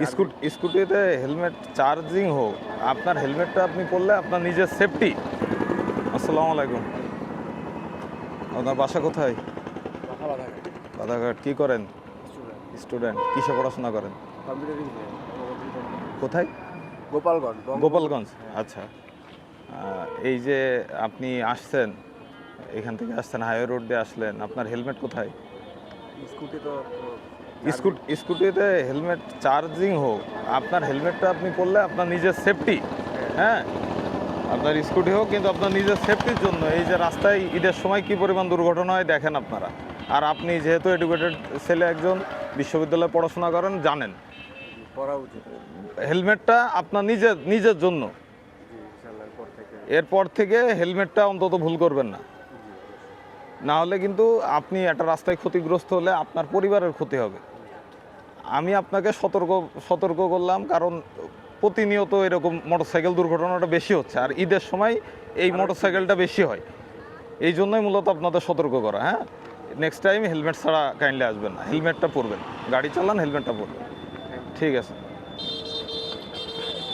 Scoot স্কুটিতে helmet charging হোক আপনার হেলমেটটা আপনি পরলে আপনার নিজের সেফটি। আসসালামু আলাইকুম। আপনার বাসা কোথায়? বাধাঘাট কি করেন? স্টুডেন্ট কিসে পড়াশোনা করেন? কোথায়? গোপালগঞ্জ গোপালগঞ্জ আচ্ছা। এই যে আপনি আসছেন এখান থেকে আসছেন হাইওয়ে রোড দিয়ে আসলেন আপনার হেলমেট কোথায়? স্কুটি তো স্কুট স্কুটিতে হেলমেট চার্জিং হোক আপনার হেলমেটটা আপনি পরলে আপনার নিজের সেফটি হ্যাঁ। আপনার স্কুটি হোক কিন্তু আপনার নিজের সেফটির জন্য এই যে রাস্তায় ঈদের সময় কি পরিমাণ দুর্ঘটনা হয় দেখেন আপনারা। আর আপনি যেহেতু এডুকেটেড ছেলে একজন বিশ্ববিদ্যালয়ে পড়াশোনা করেন জানেন। উচিত। হেলমেটটা আপনার নিজের নিজের জন্য। এরপর থেকে হেলমেটটা অন্তত ভুল করবেন না। না হলে কিন্তু আপনি একটা রাস্তায় ক্ষতিগ্রস্ত হলে আপনার পরিবারের ক্ষতি হবে। আমি আপনাকে সতর্ক সতর্ক করলাম কারণ প্রতিনিয়ত এরকম মোটরসাইকেল দুর্ঘটনাটা বেশি হচ্ছে আর ঈদের সময় এই মোটরসাইকেলটা বেশি হয়। এই জন্যই মূলত আপনাদের সতর্ক করা হ্যাঁ? নেক্সট টাইম হেলমেট ছাড়া কাইন্ডলি আসবেন না। হেলমেটটা পরবেন। গাড়ি চালান হেলমেটটা পরবেন। ঠিক আছে।